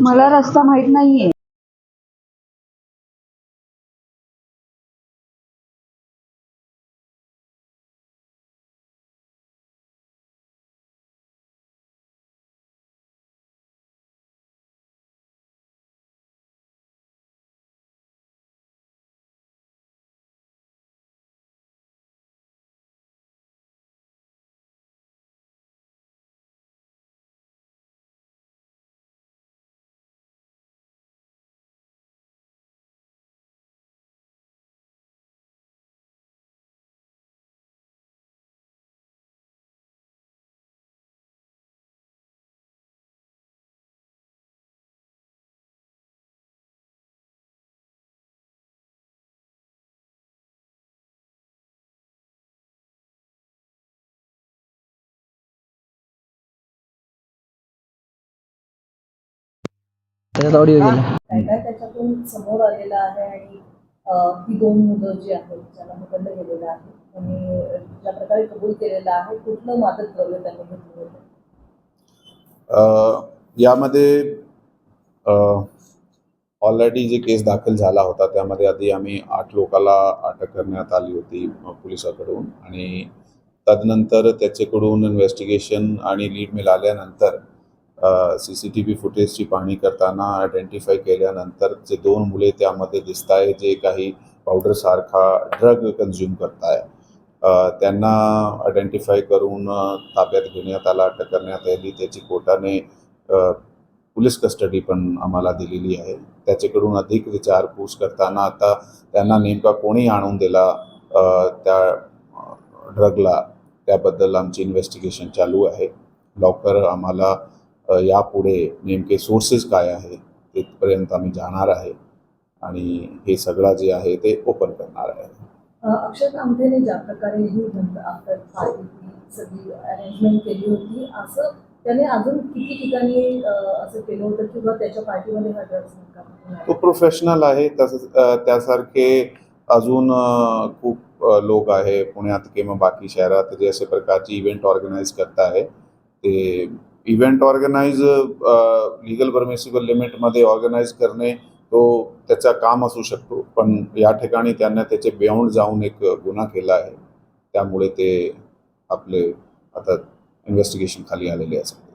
मला रस्ता माहीत नाहीये. त्याच्यात ऑडिओ गेला. काय काय त्याच्यातून समोर आलेलं आहे आणि ही दोन मुलं जी आहेत ज्यांना पकडलं गेलेलं आहे आणि ज्या प्रकारे कबूल केलेलं आहे कुठलं मादक द्रव्य त्यांनी घेतलं होतं अ, यामध्ये ऑलरेडी जे केस दाखल झाला होता त्यामध्ये आधी आम्ही आठ लोकाला अटक करण्यात आली होती पोलिसाकडून. आणि तदनंतर त्याच्याकडून इन्व्हेस्टिगेशन आणि लीड मिळाल्यानंतर सी सी टी व्ही फुटेजची पाहणी करताना आयडेंटिफाय केल्यानंतर जे दोन मुले त्यामध्ये दिसत आहे जे काही पावडरसारखा ड्रग कन्झ्युम करताय आहे त्यांना आयडेंटिफाय करून ताब्यात घेण्यात आला अटक करण्यात आली. त्याची कोर्टाने पोलीस कस्टडी पण आम्हाला दिलेली आहे. त्याच्याकडून अधिक विचारपूस करताना आता त्यांना नेमका कोणी आणून दिला त्या ड्रगला त्याबद्दल आमची इन्व्हेस्टिगेशन चालू आहे. लवकर आम्हाला यापुढे नेमके सोर्सेस काय आहे तिथपर्यंत आम्ही जाणार आहे आणि हे सगळं जे आहे ते ओपन करणार आहे. अक्षय कामठेने ज्या प्रकारे ही आफ्टर पार्टी सगळी अरेंजमेंट केली होती असं त्याने अजून किती ठिकाणी असं केलं होतं किंवा त्याच्या पार्टीमध्ये हा ड्रग्स तो प्रोफेशनल आहे तसंच त्यासारखे अजून खूप लोक आहे पुण्यात किंवा बाकी शहरात जे असे प्रकारची इव्हेंट ऑर्गनाईज करत आहे ते इव्हेंट ऑर्गनाईज लिगल परमिसिबल लिमिटमध्ये ऑर्गनाईज करणे तो त्याचा काम असू शकतो. पण या ठिकाणी त्यांना त्याचे बियॉन्ड जाऊन एक गुन्हा केला आहे. त्यामुळे ते आपले आता इन्व्हेस्टिगेशन खाली आलेले असतात